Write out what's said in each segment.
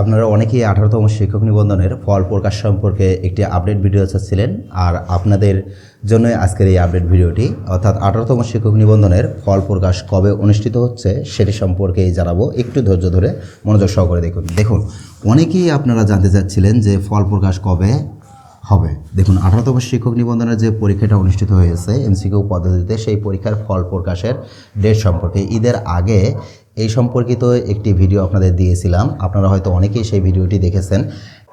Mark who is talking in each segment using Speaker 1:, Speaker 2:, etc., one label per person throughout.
Speaker 1: আপনারা অনেকেই আঠারোতম শিক্ষক নিবন্ধনের ফল প্রকাশ সম্পর্কে একটি আপডেট ভিডিও চাচ্ছিলেন। আর আপনাদের জন্যই আজকের এই আপডেট ভিডিওটি অর্থাৎ আঠারোতম শিক্ষক নিবন্ধনের ফল প্রকাশ কবে অনুষ্ঠিত হচ্ছে সেটি সম্পর্কেই জানাব। একটু ধৈর্য ধরে মনোযোগ সহকারে দেখুন। দেখুন, অনেকেই আপনারা জানতে চাচ্ছিলেন যে ফল প্রকাশ কবে হবে। দেখুন, আঠারোতম শিক্ষক নিবন্ধনের যে পরীক্ষাটা অনুষ্ঠিত হয়েছে, এমসিকিউ পদ্ধতিতে সেই পরীক্ষার ফল প্রকাশের ডেট সম্পর্কে। ঈদের আগে এই সম্পর্কিত একটি ভিডিও আপনাদের দিয়েছিলাম। আপনারা হয়তো অনেকেই সেই ভিডিওটি দেখেছেন।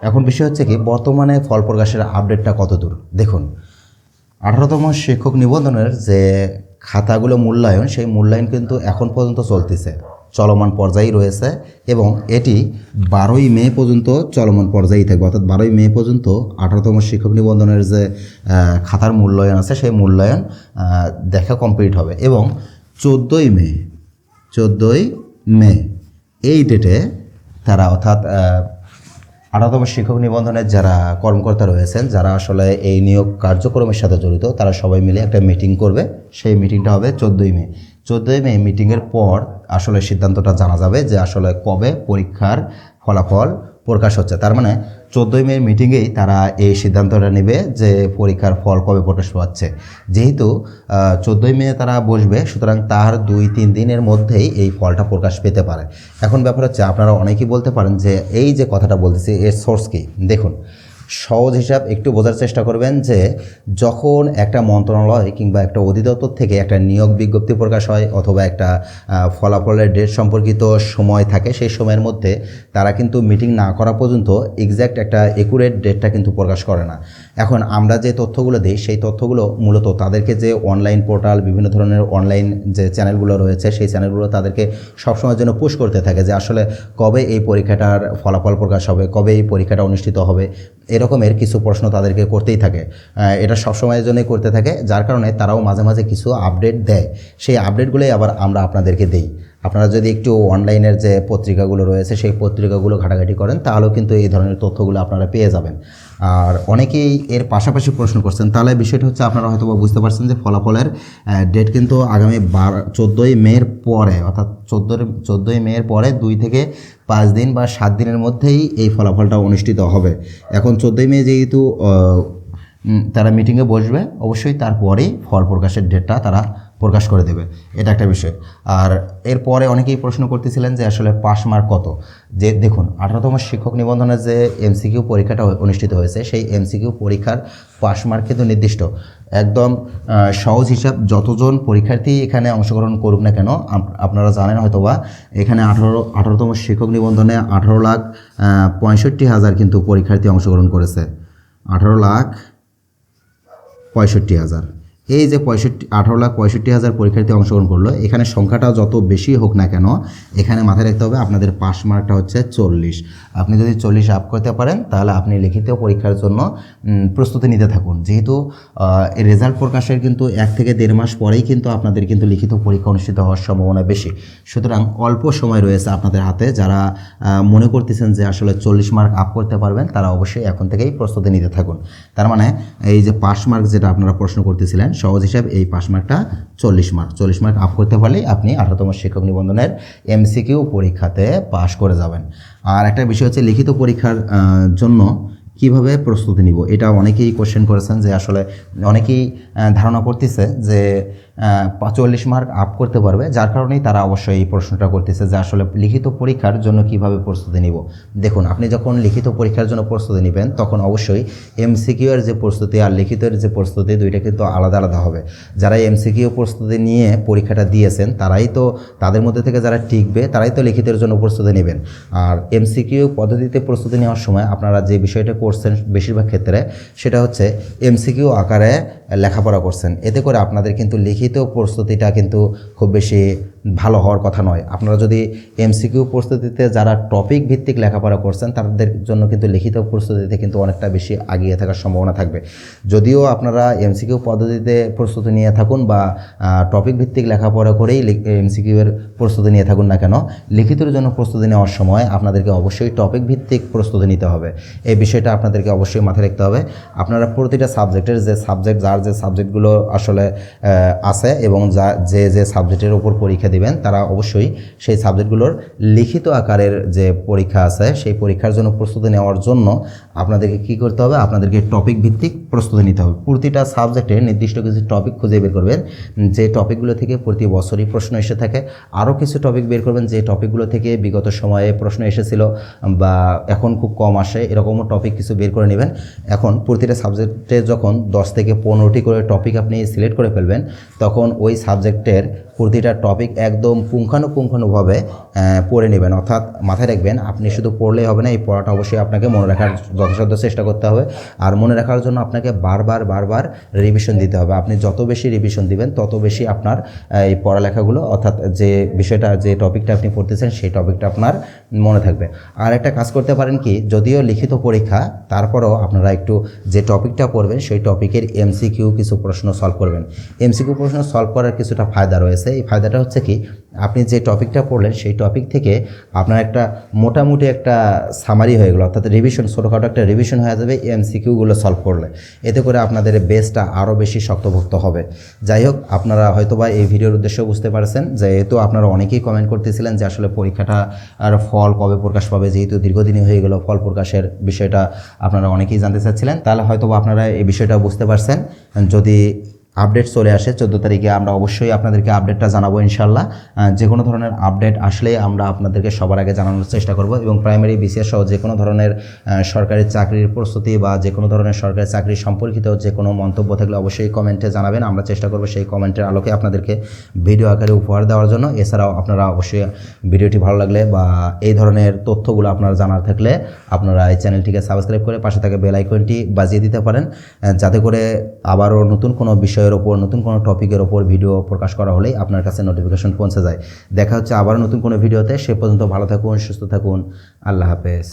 Speaker 1: এখন বিষয় হচ্ছে কি, বর্তমানে ফল প্রকাশের আপডেটটা কত দূর? দেখুন, আঠারোতম শিক্ষক নিবন্ধনের যে খাতাগুলো মূল্যায়ন, সেই মূল্যায়ন কিন্তু এখন পর্যন্ত চলতেছে, চলমান পর্যায়েই রয়েছে এবং এটি বারোই মে পর্যন্ত চলমান পর্যায়েই থাকবে। অর্থাৎ বারোই মে পর্যন্ত আঠারোতম শিক্ষক নিবন্ধনের যে খাতার মূল্যায়ন আছে, সেই মূল্যায়ন দেখা কমপ্লিট হবে এবং চোদ্দোই মে চোদ্দোই মে। এই ডেটে তারা অর্থাৎ আঠারোতম শিক্ষক নিবন্ধনের যারা কর্মকর্তা রয়েছেন, যারা আসলে এই নিয়োগ কার্যক্রমের সাথে জড়িত, তারা সবাই মিলে একটা মিটিং করবে। সেই মিটিংটা হবে চোদ্দোই মে। চোদ্দোই মে মিটিংয়ের পর আসলে সিদ্ধান্তটা জানা যাবে যে আসলে কবে পরীক্ষার ফলাফল প্রকাশ হচ্ছে। তার মানে চোদ্দোই মে মিটিংয়েই তারা এই সিদ্ধান্তটা নেবে যে পরীক্ষার ফল কবে প্রকাশ পাচ্ছে। যেহেতু চোদ্দই মে তারা বসবে, সুতরাং তার দুই তিন দিনের মধ্যেই এই ফলটা প্রকাশ পেতে পারে। এখন ব্যাপার হচ্ছে, আপনারা অনেকেই বলতে পারেন যে এই যে কথাটা বলতেছি, এর সোর্স কী? দেখুন সহজ হিসাব একটু বোঝার চেষ্টা করবেন যে যখন একটা মন্ত্রণালয় কিংবা একটা অধিদপ্তর থেকে একটা নিয়োগ বিজ্ঞপ্তি প্রকাশ হয় অথবা একটা ফলাফলের ডেট সম্পর্কিত সময় থাকে, সেই সময়ের মধ্যে তারা কিন্তু মিটিং না করা পর্যন্ত এক্স্যাক্ট একটা একুরেট ডেটটা কিন্তু প্রকাশ করে না। এখন আমরা যে তথ্যগুলো দিই, সেই তথ্যগুলো মূলত তাদেরকে যে অনলাইন পোর্টাল বিভিন্ন ধরনের অনলাইন যে চ্যানেলগুলো রয়েছে, সেই চ্যানেলগুলো তাদেরকে সবসময়ের জন্য পুশ করতে থাকে যে আসলে কবে এই পরীক্ষাটার ফলাফল প্রকাশ হবে, কবে এই পরীক্ষাটা অনুষ্ঠিত হবে এরকমের কিছু প্রশ্ন তাদেরকে করতেই থাকে। এটা সবসময়ের জন্যই করতে থাকে, যার কারণে তারাও মাঝে মাঝে কিছু আপডেট দেয়। সেই আপডেটগুলোই আবার আমরা আপনাদেরকে দেই। আপনারা যদি একটু অনলাইনের যে পত্রিকাগুলো রয়েছে, সেই পত্রিকাগুলো ঘাটাঘাটি করেন, তাহলেও কিন্তু এই ধরনের তথ্যগুলো আপনারা পেয়ে যাবেন। আর অনেকেই এর পাশাপাশি প্রশ্ন করছেন, তাহলে বিষয়টা হচ্ছে আপনারা হয়তো বুঝতে পারছেন যে ফলাফলের ডেট কিন্তু আগামী বারো, চোদ্দোই মের পরে, অর্থাৎ চোদ্দোর চোদ্দোই মের পরে দুই থেকে পাঁচ দিন বা সাত দিনের মধ্যেই এই ফলাফলটা অনুষ্ঠিত হবে। এখন চোদ্দোই মে যেহেতু তারা মিটিংয়ে বসবে, অবশ্যই তারপরেই ফল প্রকাশের ডেটটা তারা প্রকাশ করে দেবে। এটা একটা বিষয়। আর এরপরে অনেকেই প্রশ্ন করতেছিলেন যে আসলে পাস মার্ক কত? যে দেখুন, আঠারোতম শিক্ষক নিবন্ধনের যে এমসিকিউ পরীক্ষাটা অনুষ্ঠিত হয়েছে, সেই এমসিকিউ পরীক্ষার পাস মার্ক কিন্তু নির্দিষ্ট। একদম সহজ হিসাব, যতজন পরীক্ষার্থী এখানে অংশগ্রহণ করুক না কেন আপনারা জানেন হয়তোবা, এখানে আঠারো আঠারোতম শিক্ষক নিবন্ধনে আঠারো লাখ পঁয়ষট্টি হাজার কিন্তু পরীক্ষার্থী অংশগ্রহণ করেছে। আঠারো লাখ পঁয়ষট্টি হাজার। এই যে পঁয়ষট্টি, আঠারো লাখ পঁয়ষট্টি হাজার পরীক্ষার্থী অংশগ্রহণ করল, এখানে সংখ্যাটা যত বেশি হোক না কেন, এখানে মাথায় রাখতে হবে আপনাদের পাস মার্কটা হচ্ছে চল্লিশ। আপনি যদি চল্লিশ আপ করতে পারেন, তাহলে আপনি লিখিত পরীক্ষার জন্য প্রস্তুতি নিতে থাকুন। যেহেতু রেজাল্ট প্রকাশের কিন্তু এক থেকে দেড় মাস পরেই কিন্তু আপনাদের কিন্তু লিখিত পরীক্ষা অনুষ্ঠিত হওয়ার সম্ভাবনা বেশি। সুতরাং অল্প সময় রয়েছে আপনাদের হাতে, যারা মনে করতেছেন যে আসলে চল্লিশ মার্ক আপ করতে পারবেন, তারা অবশ্যই এখন থেকেই প্রস্তুতি নিতে থাকুন। তার মানে এই যে পাস মার্ক যেটা আপনারা প্রশ্ন করতেছিলেন সহজ হিসাবে এই পাস মার্কটা চল্লিশ মার্ক চল্লিশ মার্ক আপ করতে পারলেই আপনি আঠারোতম শিক্ষক নিবন্ধনের এমসিকিউ পরীক্ষাতে পাশ করে যাবেন। আর একটা বিষয় হচ্ছে লিখিত পরীক্ষার জন্য কীভাবে প্রস্তুতি নিব? এটা অনেকেই কোশ্চেন করেছেন যে আসলে অনেকেই ধারণা করতেছে যে চল্লিশ মার্ক আপ করতে পারবে, যার কারণেই তারা অবশ্যই এই প্রশ্নটা করতেছে যে আসলে লিখিত পরীক্ষার জন্য কীভাবে প্রস্তুতি নিব। দেখুন, আপনি যখন লিখিত পরীক্ষার জন্য প্রস্তুতি নেবেন, তখন অবশ্যই এমসিকিউ এর যে প্রস্তুতি আর লিখিতের যে প্রস্তুতি দুইটা কিন্তু আলাদা আলাদা হবে। যারা এমসিকিউ প্রস্তুতি নিয়ে পরীক্ষাটা দিয়েছেন, তারাই তো তাদের মধ্যে থেকে যারা টিকবে, তারাই তো লিখিতের জন্য প্রস্তুতি নেবেন। আর এমসিকিউ পদ্ধতিতে প্রস্তুতি নেওয়ার সময় আপনারা যে বিষয়টা করছেন বেশিরভাগ ক্ষেত্রে, সেটা হচ্ছে এমসিকিউ আকারে লেখাপড়া করছেন। এতে করে আপনাদের কিন্তু লিখিত প্রস্তুতিটা কিন্তু খুব বেশি ভালো হওয়ার কথা নয়। আপনারা যদি এমসিকিউ প্রস্তুতিতে যারা টপিক ভিত্তিক লেখাপড়া করছেন, তাদের জন্য কিন্তু লিখিত প্রস্তুতিতে কিন্তু অনেকটা বেশি আগিয়ে থাকার সম্ভাবনা থাকবে। যদিও আপনারা এমসিকিউ পদ্ধতিতে প্রস্তুতি নিয়ে থাকুন বা টপিক ভিত্তিক লেখাপড়া করেই এমসিকিউ এর প্রস্তুতি নিয়ে থাকুন না কেন, লিখিতের জন্য প্রস্তুতি নেওয়ার সময় আপনাদেরকে অবশ্যই টপিক ভিত্তিক প্রস্তুতি নিতে হবে। এই বিষয়টা আপনাদেরকে অবশ্যই মাথায় রাখতে হবে। আপনারা প্রতিটা সাবজেক্টের যে সাবজেক্ট যার যে সাবজেক্টগুলো আসলে আছে এবং যা, যে যে সাবজেক্টের উপর পরীক্ষা দিবেন, তারা অবশ্যই সেই সাবজেক্টগুলোর লিখিত আকারের যে পরীক্ষা আছে, সেই পরীক্ষার জন্য প্রস্তুতি নেওয়ার জন্য আপনাদেরকে কী করতে হবে? আপনাদেরকে টপিক ভিত্তিক প্রস্তুতি নিতে হবে। প্রতিটা সাবজেক্টে নির্দিষ্ট কিছু টপিক খুঁজে বের করবেন। যে টপিকগুলো থেকে প্রতি বছরই প্রশ্ন এসে থাকে আরও কিছু টপিক বের করবেন যে টপিকগুলো থেকে বিগত সময়ে প্রশ্ন এসেছিল বা এখন খুব কম আসে, এরকমও টপিক কিছু বের করে নেবেন। এখন প্রতিটা সাবজেক্টে যখন দশ থেকে পনেরোটি করে টপিক আপনি সিলেক্ট করে ফেলবেন, তখন ওই সাবজেক্টের প্রতিটা টপিক একদম পুঙ্খানুপুঙ্খানুভাবে পড়ে নেবেন। অর্থাৎ মাথায় রাখবেন, আপনি শুধু পড়লেই হবে না, এই পড়াটা অবশ্যই আপনাকে মনে রাখার যথাসাধ্য চেষ্টা করতে হবে। আর মনে রাখার জন্য আপনাকে বারবার বারবার রিভিশন দিতে হবে। আপনি যত বেশি রিভিশন দিবেন, তত বেশি আপনার এই পড়ালেখাগুলো, অর্থাৎ যে বিষয়টা, যে টপিকটা আপনি পড়তেছেন, সেই টপিকটা আপনার মনে থাকবে। আর একটা কাজ করতে পারেন কি, যদিও লিখিত পরীক্ষা, তারপরেও আপনারা একটু যে টপিকটা পড়বেন, সেই টপিকের এমসিকিউ কিছু প্রশ্ন সলভ করবেন। এমসিকিউ প্রশ্ন সলভ করার কিছুটা ফায়দা রয়েছে। এই ফায়দাটা হচ্ছে কি, আপনি যে টপিকটা পড়লেন, সেই টপিক থেকে আপনার একটা মোটামুটি একটা সামারি হয়ে গেলো, অর্থাৎ রিভিশন ছোটোখাটো একটা রিভিশন হয়ে যাবে এমসিকিউগুলো সলভ করলে। এতে করে আপনাদের বেসটা আরও বেশি শক্তভক্ত হবে। যাই হোক, আপনারা হয়তোবা এই ভিডিওর উদ্দেশ্য বুঝতে পারছেন, যেহেতু আপনারা অনেকেই কমেন্ট করতেছিলেন যে আসলে পরীক্ষাটা আর ফল কবে প্রকাশ পাবে, যেহেতু দীর্ঘদিনই হয়ে গেল ফল প্রকাশের বিষয়টা, আপনারা অনেকেই জানতে চাচ্ছিলেন। তাহলে হয়তোবা আপনারা এই বিষয়টা বুঝতে পারছেন। যদি আপডেট চলে আসে, চোদ্দ তারিখে আমরা অবশ্যই আপনাদেরকে আপডেটটা জানাব ইনশাল্লাহ। যে কোনো ধরনের আপডেট আসলে আমরা আপনাদেরকে সবার আগে জানানোর চেষ্টা করব এবং প্রাইমারি বিসিএস সহ যে কোনো ধরনের সরকারি চাকরির প্রস্তুতি বা যে কোনো ধরনের সরকারি চাকরি সম্পর্কিত যে কোনো মন্তব্য থাকলে অবশ্যই কমেন্টে জানাবেন। আমরা চেষ্টা করব সেই কমেন্টের আলোকে আপনাদেরকে ভিডিও আকারে উপহার দেওয়ার জন্য। এছাড়াও আপনারা অবশ্যই ভিডিওটি ভালো লাগলে বা এই ধরনের তথ্যগুলো আপনারা জানার থাকলে আপনারা এই চ্যানেলটিকে সাবস্ক্রাইব করে পাশে থাকা বেল আইকনটি বাজিয়ে দিতে পারেন। যাতে করে আবারও নতুন কোনো বিষয়ের ওপর, নতুন কোনো টপিকের ওপর ভিডিও প্রকাশ করা হলেই আপনার কাছে নোটিফিকেশন পৌঁছে যায়। দেখা হচ্ছে আবার নতুন কোনো ভিডিওতে সে পর্যন্ত ভালো থাকুন, সুস্থ থাকুন। আল্লাহ হাফেজ।